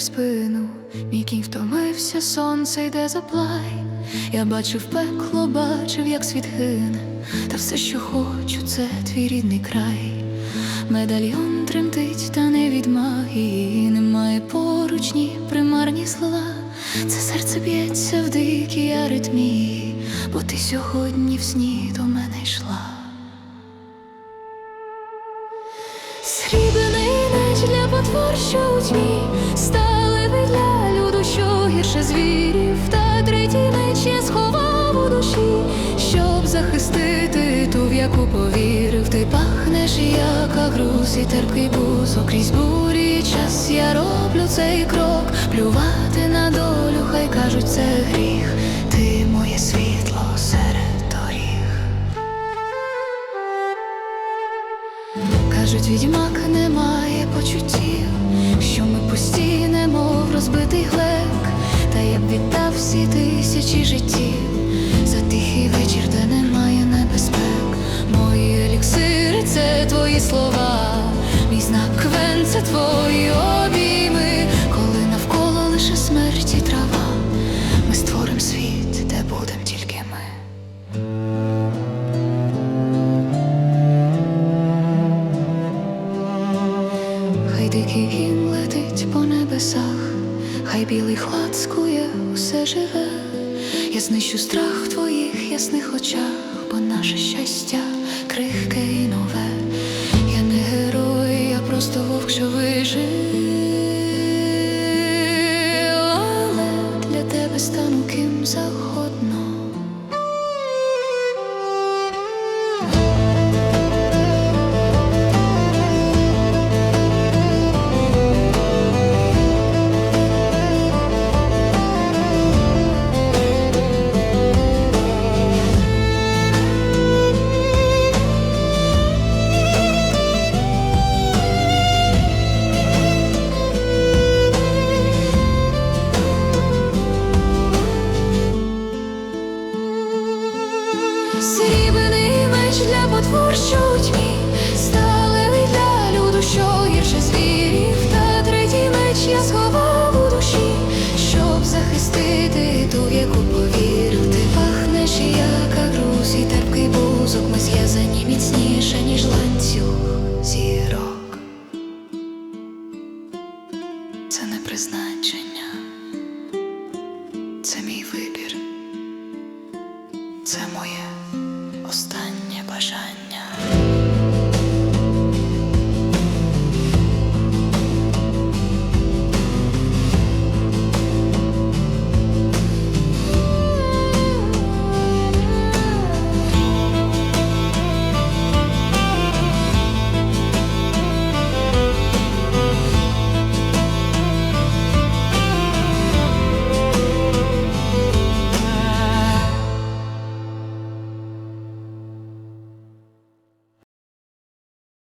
в спину, мій кінь втомився, сонце йде заплай. Я бачив пекло, бачив, як світ гине, та все, що хочу, це твій рідний край. Медальйон тремтить, та не від магії, немає поруч ні примарні слова. Це серце б'ється в дикій аритмії, бо ти сьогодні в сні до мене йшла. Срібний меч для потвор, що у тьмі, люду, що звірів, та третій меч я сховав у душі, щоб захистити ту, в яку повірив. Ти пахнеш, як агрус і терпкий бузок крізь бурі час я роблю цей крок, плювати на долю, хай кажуть, це гріх. Ти моє світло серед доріг. Кажуть, відьмак не має почуттів, що ми пусті, немов розбитий тисячі життів за тихий вечір, де немає небезпек. Мої еліксири це твої слова, мій знак квен це твої обійми, коли навколо лише смерть і трава. Ми створим світ, де будем тільки ми. Хай дикий гін летить по небесах, хай білий хлад скує усе живе. Я знищу страх в твоїх ясних очах, бо наше щастя крихке і нове. Я не герой, я просто вовк, що вижив, срібний меч для потвор, що у тьмі сталевий люду, що гірше звірів, та третій меч я сховав у душі, щоб захистити ту, яку повірив, ти пахнеш, як агруз, і бузок, ми зв'язані міцніше, ніж ланцюг зірок. Це не призначення, це мій вибір. Це моє.